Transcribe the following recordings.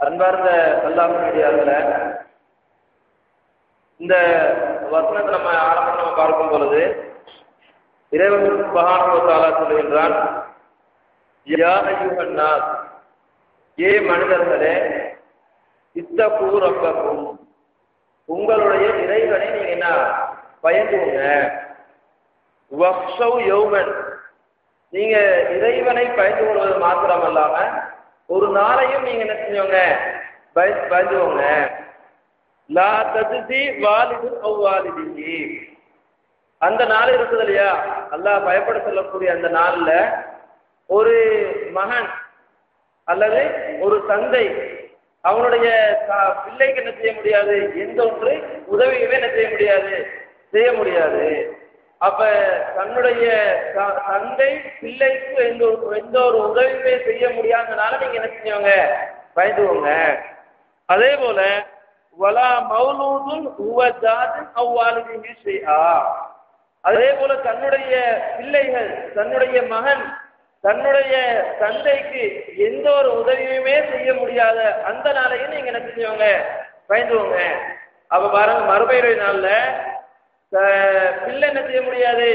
அன்பார்ந்த அல்லாஹுடைய இந்த வசனத்தை நம்ம ஆரம்பம் நம்ம பார்க்கும் பொழுது இறைவன் சுபஹானுவத்தாலா சொல்லுகின்றான் ஏ மனிதர்களே இத்த கூறப்பக்கும் உங்களுடைய இறைவனை நீங்க என்ன பயந்துங்க வக்ஷவ் யௌமன். நீங்க இறைவனை பயந்து கொள்வது மாத்திரம் அல்லாம ஒரு நாளையும் நீங்க என்ன செஞ்சவங்க பய பயந்துவோங்க லா ததுதி வாலிது அவ்வாலிதி அந்த நாள் இருக்குது இல்லையா? அல்லாஹ் பயப்பட சொல்லக்கூடிய அந்த நாள்ல ஒரு மகன் அல்லது ஒரு தந்தை அவனுடைய பிள்ளைக்கு என்ன செய்ய முடியாது? எந்த ஒன்று உதவியுமே என்ன செய்ய முடியாது? செய்ய முடியாது. அப்ப தன்னுடைய தந்தை பிள்ளைக்கு எந்த ஒரு எந்த ஒரு உதவியுமே செய்ய முடியாதனால நீங்க என்ன செஞ்சவங்க? பயந்துவோங்க அதே போல வலா மௌலூதுன் உவஜாதின் அவ்வாலிதிஹி செய்யா அதே போல தன்னுடைய பிள்ளைகள் தன்னுடைய மகன் தன்னுடைய தந்தைக்கு எந்த ஒரு உதவியுமே செய்ய முடியாத அந்த நாளையும் நீங்க என்ன செஞ்சவங்க? பயந்துவோங்க அப்ப பாருங்க மறுபடிய நாள்ல பிள்ளை என்ன செய்ய முடியாது?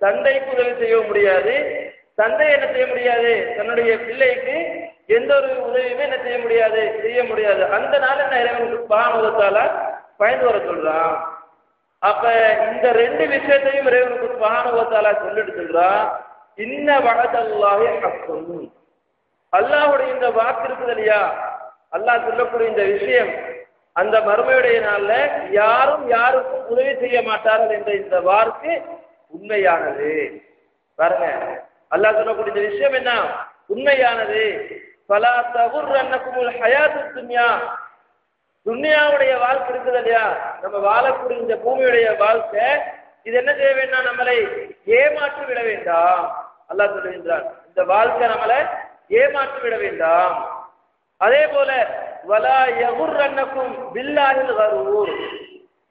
தந்தைக்கு உதவி செய்ய முடியாது. தந்தை என்ன செய்ய முடியாது? தன்னுடைய பிள்ளைக்கு எந்த ஒரு உதவியுமே என்ன செய்ய முடியாது செய்ய முடியாது. அந்த நாள் என்ன இறைவனுக்கு பானுவத்தால பயந்து வர சொல்றான். அப்ப இந்த ரெண்டு விஷயத்தையும் இறைவனுக்கு பானுவத்தால சொல்லிட்டு சொல்றான். இன்ன வகதல்லாஹி ஹக்கும். அல்லாஹுடைய இந்த வாக்கு இருக்குது இல்லையா? அல்லாஹ் சொல்லக்கூடிய இந்த விஷயம் அந்த மறுமையுடைய நாள்ல யாரும் யாருக்கும் உதவி செய்ய மாட்டார்கள் என்ற இந்த வார்த்தை உண்மையானது. பாருங்க. அல்லாஹ் சொல்லக்கூடிய இந்த விஷயம் என்ன? உண்மையானது. பலா தவுர் அன்னக்குமுல் ஹயாத்து துன்யா. துன்யாவுடைய வாழ்க்கை இருக்குது இல்லையா? நம்ம வாழக்கூடிய இந்த பூமியுடைய வாழ்க்கை இது என்ன செய்ய வேண்டாம் நம்மளை? ஏமாற்றி விட வேண்டாம். அல்லாஹ் சொல்லுகின்றான். இந்த வாழ்க்கை நம்மளை ஏமாற்றி விட வேண்டாம். அதே போல வலா எகுர்ரன்னக்கும் பில்லாஹில் கரூர்.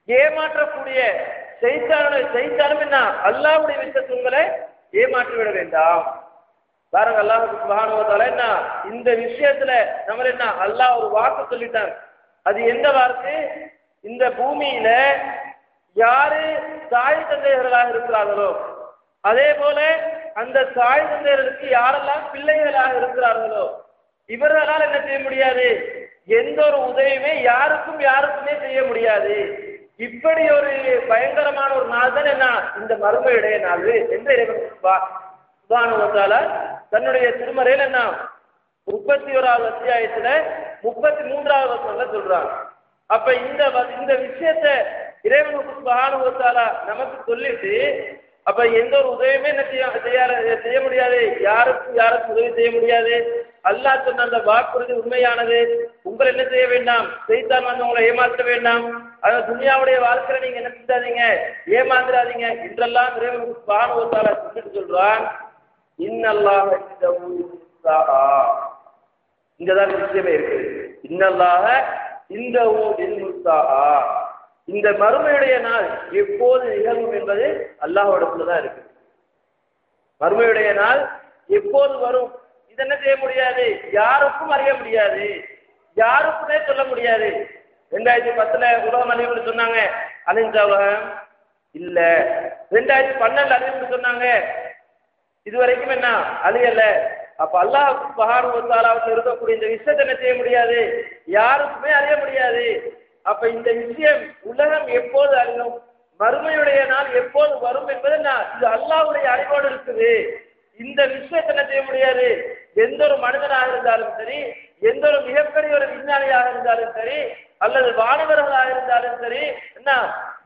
ஏமாற்றக்கூடிய செய்தான செய்தாலும் என்ன? அல்லாவுடைய விஷயத்து உங்களை ஏமாற்றி விட வேண்டாம். பாருங்க அல்லாஹ் மகானுவத்தால என்ன? இந்த விஷயத்துல நம்ம என்ன? அல்லாஹ் ஒரு வாக்கு சொல்லிட்டாங்க அது எந்த வார்த்தை? இந்த பூமியில யாரு தாய் தந்தையர்களாக இருக்கிறார்களோ அதே போல அந்த தாய் தந்தையர்களுக்கு யாரெல்லாம் பிள்ளைகளாக இருக்கிறார்களோ இவர்களால் என்ன செய்ய முடியாது? எந்த ஒரு உதவியுமே யாருக்கும் யாருக்குமே செய்ய முடியாது. இப்படி ஒரு பயங்கரமான ஒரு நாள் தான் என்ன? இந்த மறுமையுடைய நாள். என்று சுபானுவத்தால தன்னுடைய திருமறையில் என்ன? முப்பத்தி ஓராவது அத்தியாயத்துல முப்பத்தி மூன்றாவது வசனம்ல சொல்றாங்க. அப்ப இந்த இந்த விஷயத்த இறைவனுக்கு சுபானுவத்தால நமக்கு சொல்லிட்டு அப்ப எந்த ஒரு உதவியுமே என்ன செய்ய செய்ய முடியாது. யாருக்கும் யாருக்கும் உதவி செய்ய முடியாது. அல்லாஹ் சொன்ன அந்த வாக்குறுதி உண்மையானது. உங்களை என்ன செய்ய வேண்டாம்? செய்தான் வந்து உங்களை ஏமாற்ற வேண்டாம். அதாவது துனியாவுடைய வாழ்க்கையில நீங்க என்ன செஞ்சாதீங்க? ஏமாந்துடாதீங்க என்றெல்லாம் இறைவனுக்கு பானுவத்தால சொல்லிட்டு சொல்றான். இன்னல்லாக இங்கதான் விஷயமே இருக்கு. இன்னல்லாக இந்த இந்த மறுமையுடைய நாள் எப்போது நிகழும் என்பது அல்லாஹோடத்துலதான் இருக்கு. மறுமையுடைய நாள் எப்போது வரும்? இது என்ன செய்ய முடியாது? யாருக்கும் அறிய முடியாது. யாருக்குமே சொல்ல முடியாது. ரெண்டாயிரத்தி பத்துல உலகம் அழிவுன்னு சொன்னாங்க. அழிஞ்ச உலகம் இல்ல. ரெண்டாயிரத்தி பன்னெண்டு அழிவுன்னு சொன்னாங்க. இது வரைக்கும் என்ன? அழியல. அப்ப அல்லாஹ் பகார் இருக்கக்கூடிய இந்த விஷயத்தை என்ன செய்ய முடியாது? யாருக்குமே அறிய முடியாது. அப்ப இந்த விஷயம் உலகம் எப்போது அறியும் வறுமையுடைய நாள் எப்போது வரும் என்பது இது அல்லாவுடைய அறிவோடு இருக்குது. இந்த விஷயத்தை என்ன செய்ய முடியாது எந்த ஒரு மனிதனாக இருந்தாலும் சரி எந்த ஒரு மிகப்பெரிய ஒரு விஞ்ஞானியாக இருந்தாலும் சரி அல்லது வானவர்களாக இருந்தாலும் சரி என்ன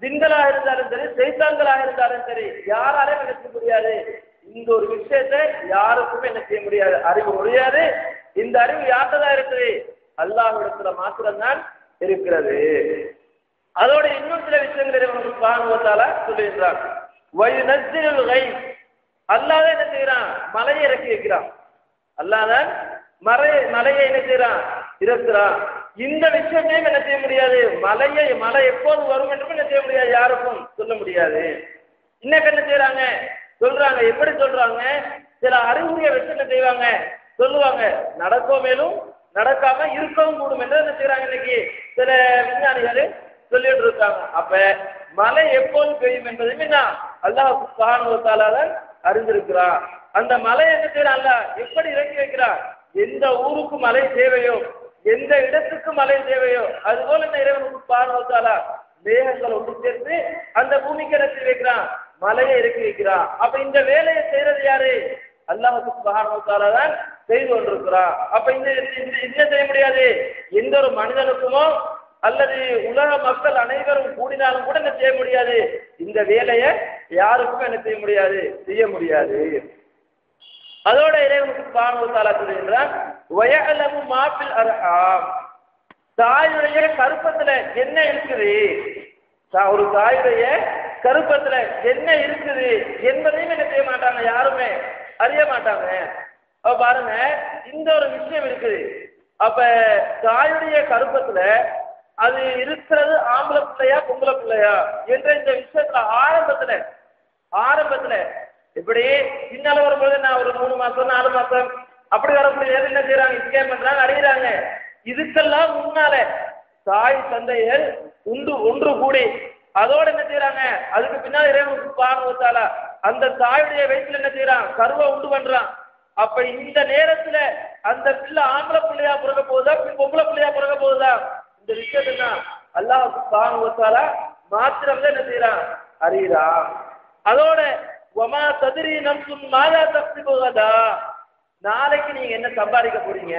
திங்களாக இருந்தாலும் சரி செய்தான்களாக இருந்தாலும் சரி யாராலையும் என்ன செய்ய முடியாது. இந்த ஒரு விஷயத்தை யாருக்குமே என்ன செய்ய முடியாது. அறிவு முடியாது இந்த அறிவு யார்கிட்டதான் இருக்குது? அல்லாஹிடத்துல மாத்திரம்தான் இருக்கிறது. அதோட இன்னும் சில விஷயங்களை பாகவத்தால சொல்லுகின்றான். அல்லாத என்ன செய்யறான் மலையை இறக்கி வைக்கிறான். அல்லாத மலையை மலையை என்ன செய்யறான் இறக்குறான். இந்த விஷயத்தையும் என்ன செய்ய முடியாது? மலையை மலை எப்போது வரும் என்றும் என்ன செய்ய முடியாது? யாருக்கும் சொல்ல முடியாது. இன்னைக்கு என்ன செய்யறாங்க சொல்றாங்க. எப்படி சொல்றாங்க? சில அறிகுறியை வச்சு என்ன செய்வாங்க? சொல்லுவாங்க. நடக்கோ மேலும் நடக்காம இருக்கவும் கூடும் என்று என்ன செய்யறாங்க இன்னைக்கு சில விஞ்ஞானிகள் சொல்லிட்டு இருக்காங்க. அப்ப மழை எப்போது பெய்யும் என்பதையும் என்ன அல்லாஹ் சுப்ஹானஹு அறிந்திருக்கிறான். அந்த மலை என்ன செய்யறான் அல்லாஹ் எப்படி இறக்கி வைக்கிறான்? எந்த ஊருக்கு மலை தேவையோ எந்த இடத்துக்கு மலை தேவையோ அதுபோல இந்த இறைவனுக்கு சுப்ஹானஹு மேகங்கள் ஒன்று சேர்த்து அந்த பூமிக்கு இறக்கி வைக்கிறான். மலையை இறக்கி வைக்கிறான். அப்ப இந்த வேலையை செய்யறது யாரு? அல்லாஹுக்கு சுப்ஹானஹு தான் செய்து கொண்டிருக்கிறான் அப்ப இந்த இந்த- என்ன செய்ய முடியாது. எந்த ஒரு மனிதனுக்குமோ அல்லது உலக மக்கள் அனைவரும் கூடினாலும் கூட என்ன செய்ய முடியாது. இந்த வேலையை யாருக்கும் என்ன செய்ய முடியாது? செய்ய முடியாது. அதோட இறைவனுக்கு பானுவத்தாலா சொல்லுகின்றான் வயலமு மாப்பில் அருகாம் தாயுடைய கருப்பத்துல என்ன இருக்குது? ஒரு தாயுடைய கருப்பத்துல என்ன இருக்குது என்பதையும் என்ன செய்ய மாட்டாங்க? யாருமே அறிய மாட்டாங்க. அப்ப பாருங்க இந்த ஒரு விஷயம் இருக்குது. அப்ப தாயுடைய கருப்பத்துல அது இருக்கிறது ஆம்பளை பிள்ளையா பொம்பளை பிள்ளையா என்ற இந்த விஷயத்துல ஆரம்பத்துல ஆரம்பத்துல இப்படி பின்னால வரும்போது நான் ஒரு மூணு மாசம் நாலு மாசம் அப்படி வரக்கூடிய என்ன செய்யறாங்க ஸ்கேம் பண்றாங்க? அறிகிறாங்க இதுக்கெல்லாம் முன்னால தாய் தந்தையர் உண்டு ஒன்று கூடி அதோட என்ன செய்யறாங்க அதுக்கு பின்னால் இறைவனுக்கு பானுவத்தால அந்த தாயுடைய வயிற்றுல என்ன செய்யறான் கருவை உண்டு பண்றான். அப்ப இந்த நேரத்துல அந்த பிள்ளை ஆம்பளை பிள்ளையா பிறக்க போகுதா பொம்பளை பிள்ளையா பிறக்க போகுதா? இந்த விஷயத்தை தான் அல்லாஹ் பானுவத்தால மாத்திரம்தான் என்ன செய்யறான் அறியறா அதோட ஒமா சதுரி நம்சும் மாதா தப்பி போகாதா நாளைக்கு நீங்க என்ன சம்பாதிக்க போறீங்க?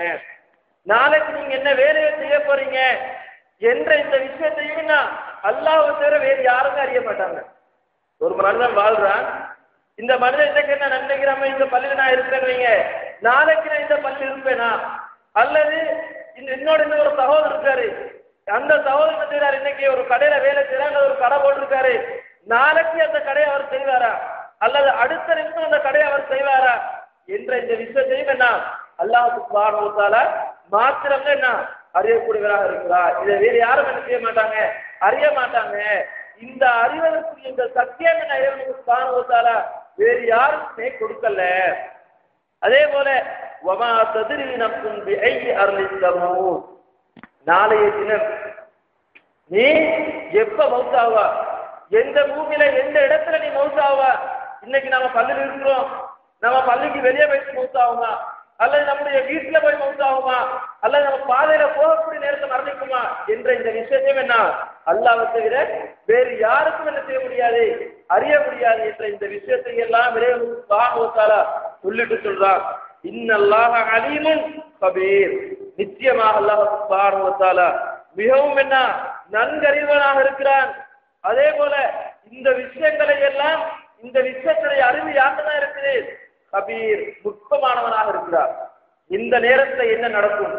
நாளைக்கு நீங்க என்ன வேலையை செய்ய போறீங்க? என்ற இந்த விஷயத்தையும் அல்லாஹ் தவிர வேறு யாருமே அறிய மாட்டாங்க. ஒரு மனிதன் வாழ்றான். இந்த மனிதன் இன்னைக்கு என்ன நினைக்கிறாம இந்த பள்ளியில நான் இருக்கிறேன்னு வைங்க. நாளைக்கு நான் இந்த பள்ளி இருப்பேனா? அல்லது இந்த என்னோட இன்னொரு சகோதரர் இருக்காரு. அந்த சகோதரர் செய்யறாரு இன்னைக்கு ஒரு கடையில வேலை செய்யறாங்க ஒரு கடை போட்டிருக்காரு. நாளைக்கு அந்த கடையை அவர் செய்வாரா? அல்லது அடுத்த நிமிஷம் அந்த கடையை அவர் செய்வாரா? என்ற இந்த விஷயத்தையும் என்ன? அல்லாஹ் சுப்ஹானஹு வ மாத்திரம் என்ன? அறியக்கூடியவராக இருக்கிறார். இதை வேறு யாரும் என்ன செய்ய மாட்டாங்க? அறிய மாட்டாங்க. இந்த அறிவதற்குரிய இந்த சத்தியம் என்ன? இறைவனுக்கு சுப்ஹானஹு வேறு யாருக்குமே கொடுக்கல. அதே போல வமா ததிரி நப்சும் பி ஐ நாளைய தினம் நீ எப்ப மௌத்தாவா எந்த பூமியில எந்த இடத்துல நீ மௌத்தாவா இன்னைக்கு நாம பள்ளியில் இருக்கிறோம். நம்ம பள்ளிக்கு வெளியே போயிட்டு மௌத்தாகுமா அல்லது நம்முடைய வீட்டுல போய் மௌத்தாகுமா அல்லது நம்ம பாதையில போகக்கூடிய நேரத்தை மரணிக்குமா என்ற இந்த விஷயத்தையும் என்ன அல்லாவை தவிர வேறு யாருக்கும் என்ன செய்ய முடியாது அறிய முடியாது என்ற இந்த விஷயத்தை எல்லாம் இறைவனுக்கு சொல்லிட்டு சொல்றான். இன்னல்லாக அலீமுன் கபீர். நிச்சயமாக அல்லாஹ் சுப்ஹானஹு மிகவும் என்ன நன்கறிவனாக இருக்கிறான். அதே போல இந்த விஷயங்களை எல்லாம் இந்த விஷயத்துடைய அறிவு யாருதான் இருக்குது? கபீர் நுட்பமானவனாக இருக்கிறார். இந்த நேரத்துல என்ன நடக்கும்?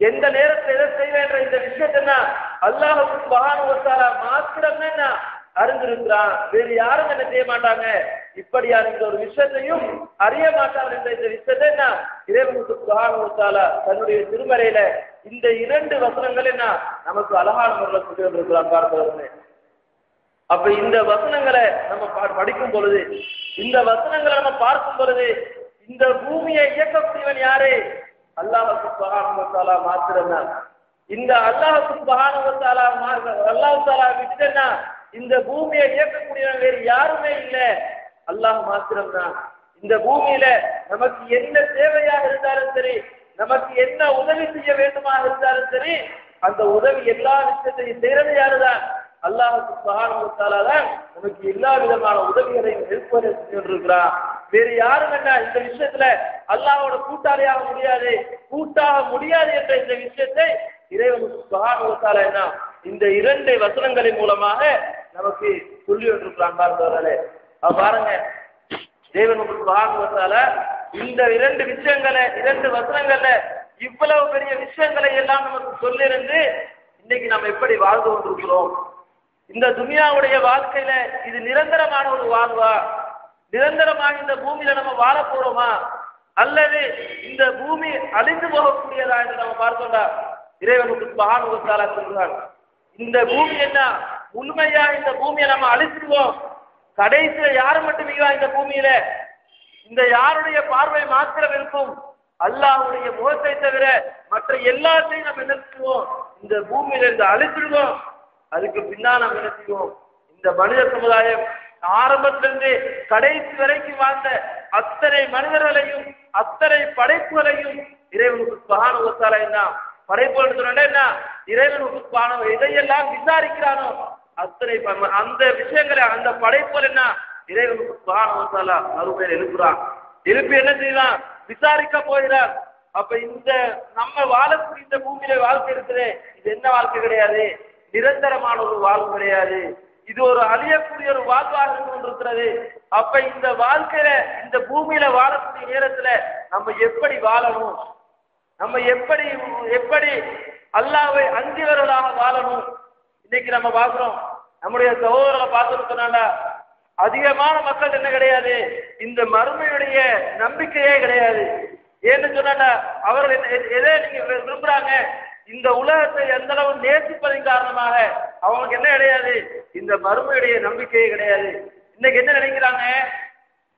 எந்த நேரத்துல எதை செய்ய என்ற இந்த விஷயத்தன்னா என்ன அல்லாஹ் சுப்ஹானஹு வ அறிந்திருக்கிறான். வேறு யாரும் என்ன செய்ய மாட்டாங்க? இப்படியான இந்த ஒரு விஷயத்தையும் அறிய மாட்டார் என்ற இந்த விஷயத்தை என்ன இறைவனுக்கு சுப்ஹானஹு தன்னுடைய திருமறையில இந்த இரண்டு வசனங்கள் என்ன நமக்கு அழகான முறையில் சொல்லி வந்திருக்கிறான் பார்க்கிறவர்களே அப்ப இந்த வசனங்களை நம்ம படிக்கும் பொழுது இந்த வசனங்களை நம்ம பார்க்கும் பொழுது இந்த பூமியை இயக்கக்கூடியவன் யாரு? அல்லாஹ் சுப்ஹானஹு மாத்திரம்னா இந்த அல்லாஹ் சுப்ஹானஹு வ தஆலா மா- அல்லாஹ் விட்டுட்டா இந்த பூமியை இயக்கக்கூடியவன் வேறு யாருமே இல்லை. அல்லாஹ் மாத்திரம்தான் இந்த பூமியில நமக்கு என்ன தேவையாக இருந்தாலும் சரி நமக்கு என்ன உதவி செய்ய வேண்டுமாக இருந்தாலும் சரி அந்த உதவி எல்லா விஷயத்தையும் செய்யறது யாருதான் அல்லாஹ் சுப்ஹானஹு தான் நமக்கு எல்லா விதமான உதவிகளையும் நெருப்பதை இருக்கிறான் வேறு யாரும் என்ன இந்த விஷயத்துல அல்லாவோட கூட்டாளியாக முடியாது. கூட்டாக முடியாது என்ற இந்த விஷயத்தை இறைவன் சுப்ஹானஹு என்ன இந்த இரண்டு வசனங்களின் மூலமாக நமக்கு சொல்லி வந்திருக்கிறான் பார்ந்தவர்களே அப்ப பாருங்க தேவனுக்கு சுபானுவத்தால இந்த இரண்டு விஷயங்களை இரண்டு வசனங்கள்ல இவ்வளவு பெரிய விஷயங்களை எல்லாம் நமக்கு சொல்லிருந்து இன்னைக்கு நம்ம எப்படி வாழ்ந்து கொண்டிருக்கிறோம்? இந்த துனியாவுடைய வாழ்க்கையில இது நிரந்தரமான ஒரு வாழ்வா? நிரந்தரமாக இந்த பூமியில நம்ம வாழ போறோமா? அல்லது இந்த பூமி அழிந்து போகக்கூடியதா என்று நம்ம பார்த்தோம்டா. இறைவனுக்கு சுபானுவத்தால சொல்றான் இந்த பூமி என்ன? உண்மையா இந்த பூமியை நம்ம அழிச்சிடுவோம் கடைசியில யாரு மட்டும் மிகவா இந்த பூமியில? இந்த யாருடைய பார்வை மாத்திரம் இருக்கும்? அல்லாஹுடைய முகத்தை தவிர மற்ற எல்லாத்தையும் நம்ம என்ன செய்வோம்? இந்த பூமியில இருந்து அழிச்சிடுவோம் அதுக்கு பின்னால் நம்ம என்ன செய்வோம்? இந்த மனித சமுதாயம் ஆரம்பத்திலிருந்து கடைசி வரைக்கும் வாழ்ந்த அத்தனை மனிதர்களையும் அத்தனை படைப்புகளையும் இறைவனுக்கு சுபானுவத்தால என்ன? படைப்புகள் சொன்னா என்ன? இறைவனுக்கு சுபானு எதையெல்லாம் விசாரிக்கிறானோ அத்தனை அந்த விஷயங்களை அந்த படைப்புகள் என்ன? இறைவனுக்கு சுபானுவத்தால மறுமையில் எழுப்புறான். எழுப்பி என்ன செய்யலாம் விசாரிக்க போகிறார் அப்ப இந்த நம்ம வாழக்கூடிய இந்த பூமியில வாழ்க்கை இருக்குது இது என்ன வாழ்க்கை கிடையாது? நிரந்தரமான ஒரு வாழ்வு கிடையாது. இது ஒரு அழியக்கூடிய ஒரு வாழ்வாக இருந்து கொண்டிருக்கிறது அப்ப இந்த வாழ்க்கையில இந்த பூமியில வாழக்கூடிய நேரத்துல நம்ம எப்படி வாழணும்? நம்ம எப்படி எப்படி அல்லாவை அஞ்சியவர்களாக வாழணும்? இன்னைக்கு நம்ம பாக்குறோம் நம்முடைய சகோதரர்களை பார்த்துருக்கனால அதிகமான மக்கள் என்ன கிடையாது? இந்த மறுமையுடைய நம்பிக்கையே கிடையாது. ஏன்னு சொன்னா அவர்கள் என்ன- எதை நீங்க விரும்புறாங்க? இந்த உலகத்தை எந்த அளவு நேசிப்பதன் காரணமாக? அவங்களுக்கு என்ன கிடையாது? இந்த மருமையுடைய நம்பிக்கையே கிடையாது. இன்னைக்கு என்ன நினைக்கிறாங்க?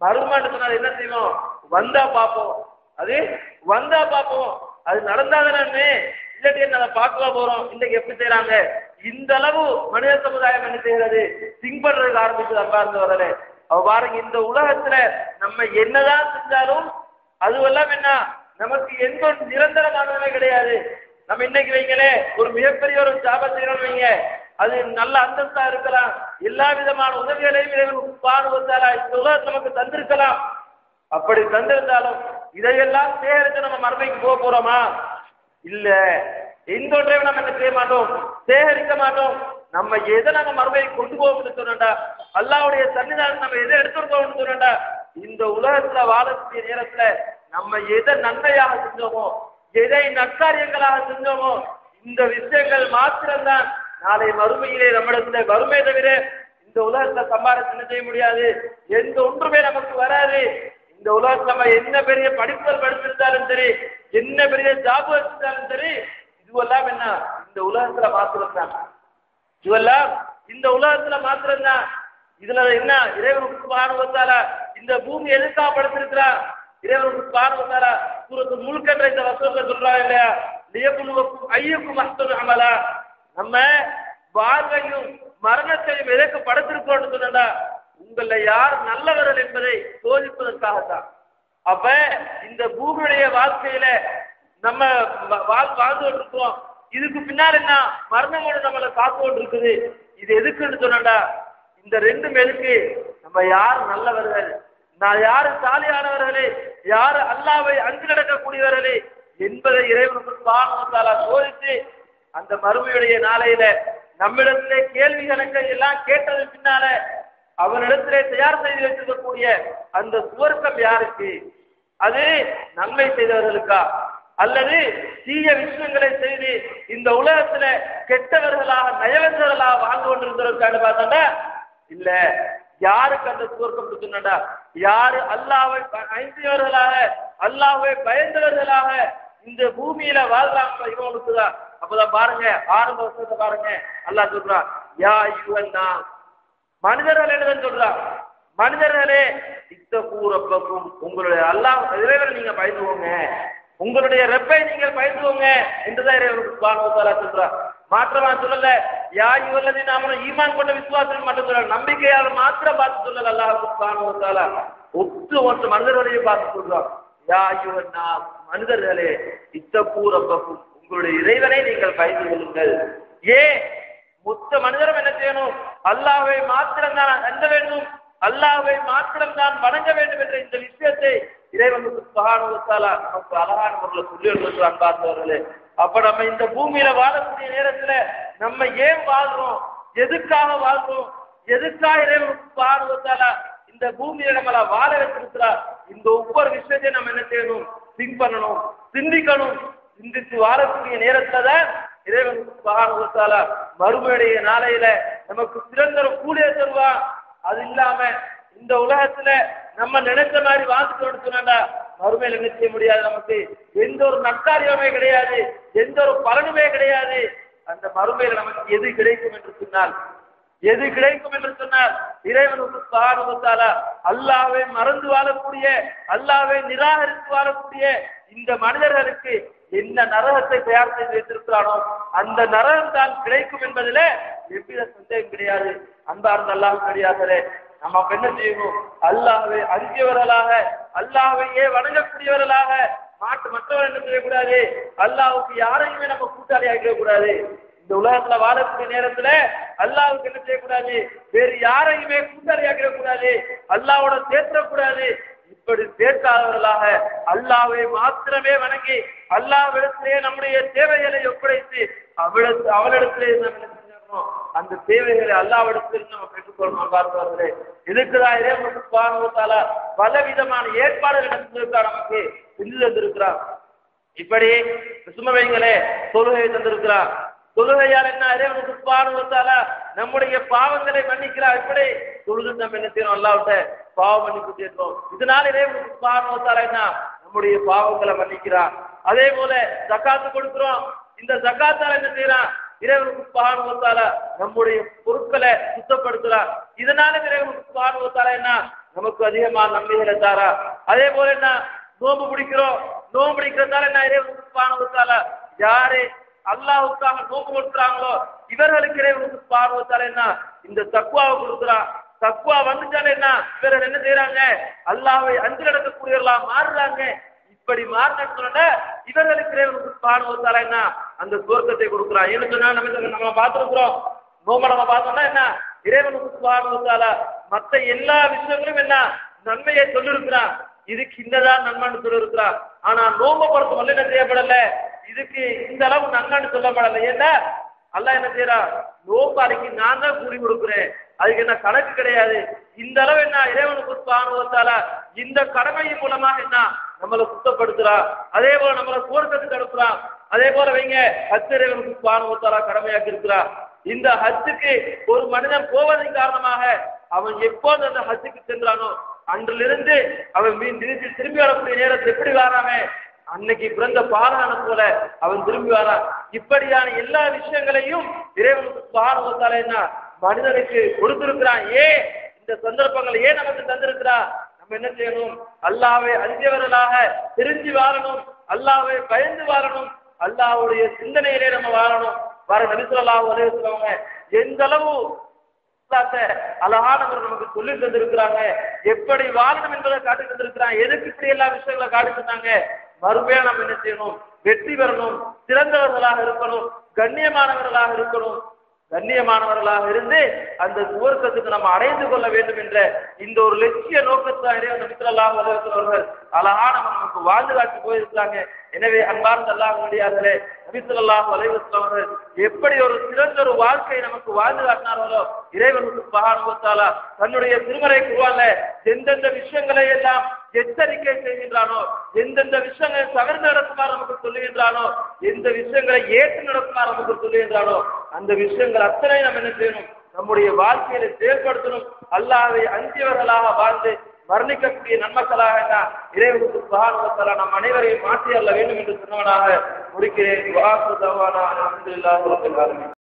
மருமான்னு சொன்னா என்ன செய்வோம்? வந்தா பார்ப்போம். அது வந்தா பார்ப்போம். அது நடந்தாதானே இல்லாட்டி என்ன அதை பார்க்க போறோம்? இன்னைக்கு எப்படி செய்யறாங்க இந்த அளவு மனித சமுதாயம் என்ன செய்யறது திங்க் பண்றதுக்கு ஆரம்பிச்சது அப்பா இருந்து வரல அவ பாருங்க இந்த உலகத்துல நம்ம என்னதான் செஞ்சாலும் அதுவெல்லாம் என்ன? நமக்கு எந்த ஒரு நிரந்தரமானதுமே கிடையாது. நம்ம இன்னைக்கு வைங்களே ஒரு மிகப்பெரிய ஒரு ஜாபம் செய்யணும்னு வைங்க. அது நல்ல அந்தஸ்தா இருக்கலாம். எல்லா விதமான உதவிகளையும் இறைவன் பாடுவதால இந்த உலகத்தை நமக்கு தந்திருக்கலாம். அப்படி தந்திருந்தாலும் இதையெல்லாம் சேகரித்து நம்ம மறுமைக்கு போக போறோமா? இல்ல. எந்த ஒன்றையும் நம்ம என்ன செய்ய மாட்டோம்? சேகரிக்க மாட்டோம். நம்ம எதை நம்ம மறுமைக்கு கொண்டு போகணும்னு சொன்னா அல்லாவுடைய சன்னிதானம் நம்ம எதை எடுத்துட்டு போகணும்னு சொன்னோம்டா? இந்த உலகத்துல வாழக்கூடிய நேரத்துல நம்ம எதை நன்மையாக செஞ்சோமோ எதை நற்காரியங்களாக செஞ்சோமோ இந்த விஷயங்கள் மாத்திரம்தான் நாளை மறுமையிலே நம்மிடத்துல வறுமை தவிர இந்த உலகத்துல சம்பாதிச்சு என்ன செய்ய முடியாது? எந்த ஒன்றுமே நமக்கு வராது. இந்த உலகத்துல நம்ம என்ன பெரிய படிப்புகள் படிச்சிருந்தாலும் சரி என்ன பெரிய ஜாப் வச்சிருந்தாலும் சரி இதுவெல்லாம் என்ன? இந்த உலகத்துல மாத்திரம் தான் இதுவெல்லாம் இந்த உலகத்துல மாத்திரம் தான் இதுல என்ன? இறைவனுக்கு பானுவத்தால இந்த பூமி எதுக்காக படுத்திருக்கிறான் இறைவனுக்கு பானுவத்தால சூரத்து முழுக்கன்ற இந்த வசூல சொல்றாங்க இல்லையா? லியபுலுவக்கும் ஐயக்கும் அஸ்தரு அமலா. நம்ம வாழ்வையும் மரணத்தையும் எதற்கு படுத்திருக்கோம்னு சொன்னா உங்கள யார் நல்லவர்கள் என்பதை சோதிப்பதற்காகத்தான் அப்ப இந்த பூமியுடைய வாழ்க்கையில நம்ம வாழ் வாழ்ந்து கொண்டிருக்கோம் இதுக்கு பின்னால் என்ன? மரணமோடு நம்மளை காத்து கொண்டு இருக்குது இது எதுக்குன்னு சொன்னா இந்த ரெண்டும் எதுக்கு? நம்ம யார் நல்லவர்கள்? நான் யாரு சாலியானவர்களே? யாரு அல்லாவை அங்கு நடக்கக்கூடியவர்களே? என்பதை இறைவனுக்கு சோதித்து அந்த மறுமையுடைய நாளையில நம்மிடத்திலே கேள்வி கணக்கை எல்லாம் கேட்டது பின்னால அவனிடத்திலே தயார் செய்து வைத்திருக்கக்கூடிய அந்த சுவர்க்கம் யாருக்கு? அது நன்மை செய்தவர்களுக்கா? அல்லது தீய விஷயங்களை செய்து இந்த உலகத்துல கெட்டவர்களாக நயவந்தவர்களாக வாழ்ந்து கொண்டிருந்தவர்களுக்கான பார்த்தோம்னா இல்ல. யாருக்கு அந்த சுவர்க்கம் சொன்னடா யாரு அல்லாவை ஐந்தியவர்களாக அல்லாவை பயந்தவர்களாக இந்த பூமியில வாழ்றாங்க இவங்களுக்குதான் அப்பதான் பாருங்க ஆரம்ப வருஷத்தை பாருங்க. அல்லாஹ் சொல்றான் யா யுவன்னா மனிதர்கள் என்னதான் சொல்றான் மனிதர்களே இத்த கூறப்பக்கும் உங்களுடைய அல்லாஹ் இறைவனை நீங்க பயந்துவோங்க உங்களுடைய ரெப்பை நீங்கள் பயந்துவோங்க என்றுதான் இறைவன் பானுவத்தாலா சொல்றார் மாற்றமா சொல்லல யா இவல்லதி நாம ஈமான் கொண்ட விசுவாசம் மட்டும் சொல்ல நம்பிக்கையால் மாத்திர பார்த்து சொல்லல அல்லாஹ் பானுவத்தாலா ஒத்து ஒன்று மனிதர்களையும் பார்த்து சொல்றான் யா யுவன்னா மனிதர்களே இத்த கூறப்பக்கும் உங்களுடைய இறைவனை நீங்கள் பயந்து கொள்ளுங்கள். ஏன்? மொத்த மனிதரும் என்ன செய்யணும்? அல்லாஹை மாத்திரம் தான் அஞ்ச வேண்டும். அல்லாஹை மாத்திரம் தான் வணங்க வேண்டும் என்ற இந்த விஷயத்தை இறைவனுக்கு சுகானுவத்தாலா நமக்கு அழகான முறையில் சொல்லி எடுத்து பார்த்தவர்களே அப்ப நம்ம இந்த பூமியில வாழக்கூடிய நேரத்துல நம்ம ஏன் வாழ்றோம்? எதுக்காக வாழ்றோம்? எதுக்காக இறைவனுக்கு சுகானுவத்தாலா இந்த பூமியில நம்மள வாழ வச்சிருக்கிறார் இந்த ஒவ்வொரு விஷயத்தையும் நம்ம என்ன செய்யணும்? திங்க் பண்ணணும் சிந்திக்கணும். சிந்தித்து வாழக்கூடிய நேரத்துல தான் இறைவன் சுகானுவத்தால மறுமையுடைய நாளையில நமக்கு சிறந்த கூலிய தருவான். அது இல்லாம இந்த உலகத்துல நம்ம நினைச்ச மாதிரி வாழ்ந்துட்டு சொன்னா மறுமையில என்ன செய்ய முடியாது நமக்கு. எந்த ஒரு நற்காரியமே கிடையாது. எந்த ஒரு பலனுமே கிடையாது. அந்த மறுமையில நமக்கு எது கிடைக்கும் என்று சொன்னால் எது கிடைக்கும் என்று சொன்னால் இறைவனுக்கு சுபானுவத்தால அல்லாவை மறந்து வாழக்கூடிய அல்லாவை நிராகரித்து வாழக்கூடிய இந்த மனிதர்களுக்கு என்ன நரகத்தை தயார் செய்து வைத்திருக்கிறானோ அந்த நரகம் தான் கிடைக்கும் என்பதிலே எவ்வித சந்தேகம் கிடையாது. அன்பார்ந்த அல்லாஹ் கிடையாதே நம்ம என்ன செய்யணும் அல்லாஹ்வை அஞ்சியவர்களாக அல்லாஹையே வணங்கக்கூடியவர்களாக மாட்டு மற்றவர் என்ன செய்யக்கூடாது? அல்லாவுக்கு யாரையுமே நம்ம கூட்டாளி ஆகிடக்கூடாது இந்த உலகத்துல வாழக்கூடிய நேரத்துல அல்லாவுக்கு என்ன செய்யக்கூடாது? வேறு யாரையுமே கூட்டாளி ஆகிடக்கூடாது அல்லாஹ்வோட சேர்த்தக்கூடாது இப்படி சேர்க்காதவர்களாக அல்லாவை மாத்திரமே வணங்கி அல்லாவிடத்திலே நம்முடைய தேவைகளை ஒப்படைத்து அவளிடத்து அவளிடத்திலே அந்த தேவைகளை அல்லாவிடத்தில் நம்ம பெற்றுக்கொள்ளணும் பார்ப்பார்களே இதுக்குதான் இறைவனுக்கு சுபானுவத்தால பல விதமான ஏற்பாடுகள் நடந்திருக்கா நமக்கு செஞ்சு தந்திருக்கிறார். இப்படி சும்மா தொழுகை தந்திருக்கிறார். தொழுகையால் என்ன இறைவனுக்கு சுபானுவத்தால நம்முடைய பாவங்களை மன்னிக்கிறார். இப்படி தொழுது நம்ம என்ன செய்யணும்? அல்லாவிட்ட பாவம் மன்னிப்பு சேர்த்தோம் இதனால இறைவனுக்கு என்ன? நம்முடைய பாவங்களை மன்னிக்கிறார் அதே போல ஜக்காத்து கொடுக்கிறோம். இந்த ஜக்காத்தால என்ன செய்யறான்? இறைவனுக்கு பானுவத்தால நம்முடைய பொருட்களை சுத்தப்படுத்துறான். இதனால இறைவனுக்கு பானுவத்தால என்ன? நமக்கு அதிகமா நன்மைகளை தாரா. அதே போல என்ன? நோம்பு பிடிக்கிறோம் நோம்பு பிடிக்கிறதால என்ன? இறைவனுக்கு பானுவத்தால யாரு அல்லாவுக்காக நோம்பு கொடுக்குறாங்களோ இவர்களுக்கு இறைவனுக்கு பானுவத்தால என்ன? இந்த தக்குவாவை கொடுக்குறான். தக்குவா வந்துட்டால என்ன? இவர்கள் என்ன செய்யறாங்க அல்லாவை அஞ்சு நடக்கக்கூடியவர்களா மாறுறாங்க. இப்படி மாறின இவர்களுக்கு இறைவனுக்கு என்ன? அந்த சுவர்க்கத்தை கொடுக்குறான். ஏன்னு சொன்னா நம்ம நம்ம பார்த்துருக்குறோம்? நோம்ப நம்ம பார்த்தோம்னா என்ன? இறைவனுக்கு பாடுவதால மத்த எல்லா விஷயங்களும் என்ன? நன்மையை சொல்லிருக்கிறான் இதுக்கு இந்ததான் நன்மைன்னு சொல்லிருக்கிறான் ஆனா நோம்ப பொறுத்த மட்டும் என்ன செய்யப்படல? இதுக்கு இந்த அளவு நன்மைன்னு சொல்லப்படல. ஏன்னா அல்லாஹ் என்ன செய்யறா நோம்பாளிக்கு நான் தான் கூலி கொடுக்குறேன். அதுக்கு என்ன கணக்கு கிடையாது. இந்த அளவு என்ன? இறைவனுக்கு பானுவத்தால இந்த கடமையின் மூலமாக என்ன? நம்மளை சுத்தப்படுத்துறா அதே போல நம்மளை கோர்க்கத்துக்கு அனுப்புறா. அதே போல வைங்க ஹஜ் இறைவனுக்கு பானுவத்தாலா கடமையாக்கி இருக்கிறா. இந்த ஹத்துக்கு ஒரு மனிதன் போவதன் காரணமாக அவன் எப்போது அந்த ஹத்துக்கு சென்றானோ அன்றிலிருந்து அவன் மீன் திருப்பி திரும்பி வரக்கூடிய நேரத்தில் எப்படி வாராமே அன்னைக்கு பிறந்த பாலான போல அவன் திரும்பி வரான். இப்படியான எல்லா விஷயங்களையும் இறைவனுக்கு பாடுவதால என்ன? மனிதனுக்கு கொடுத்திருக்கிறான். ஏன் இந்த சந்தர்ப்பங்களை ஏன் நமக்கு தந்திருக்கிறான் நம்ம என்ன செய்யணும்? அல்லாவை அறிஞ்சவர்களாக தெரிஞ்சு வாழணும். அல்லாவை பயந்து வாழணும். அல்லாவுடைய சிந்தனையிலே நம்ம வாழணும். வர நபிசுல்லாஹ் உலகத்துலவங்க எந்த அளவு அழகானவர் நமக்கு சொல்லி தந்திருக்கிறாங்க? எப்படி வாழணும் என்பதை காட்டி தந்திருக்கிறாங்க எதுக்கு இப்படி எல்லா விஷயங்களை காட்டி தந்தாங்க? மறுமையா நம்ம என்ன செய்யணும்? வெற்றி பெறணும். சிறந்தவர்களாக இருக்கணும். கண்ணியமானவர்களாக இருக்கணும். கண்ணியமானவர்களாக இருந்து அந்த சுவர்க்கத்துக்கு நம்ம அடைந்து கொள்ள வேண்டும் என்ற இந்த ஒரு லட்சிய நோக்கத்தை இறைவன் நபித்தல்லாஹ் அவர்கள் அழகான நமக்கு வாழ்ந்து காட்டி போயிருக்காங்க எனவே அன்பார்ந்த அல்லாஹ் முடியாதே நபித்தல்லாஹ் அலைவசம் எப்படி ஒரு சிறந்த ஒரு வாழ்க்கை நமக்கு வாழ்ந்து காட்டினார்களோ இறைவனுக்கு பகானுபத்தாலா தன்னுடைய திருமறை குருவால எந்தெந்த விஷயங்களை எல்லாம் எச்சரிக்கை செய்கின்றானோ? எந்தெந்த விஷயங்களை தவிர்த்து நடக்குமாறு நமக்கு சொல்லுகின்றானோ? எந்த விஷயங்களை ஏற்று நடக்குமாறு நமக்கு சொல்லுகின்றானோ? அந்த விஷயங்கள் அத்தனை நம்ம என்ன செய்யணும்? நம்முடைய வாழ்க்கையில செயல்படுத்தணும். அல்லாவை அஞ்சியவர்களாக வாழ்ந்து வர்ணிக்கக்கூடிய நன்மக்களாக என்ன? இறைவனுக்கு நம் அனைவரையும் மாற்றி அல்ல வேண்டும் என்று சொன்னவனாக முடிக்கிறேன். வாசு தவானா அலமதுல்லாஹ்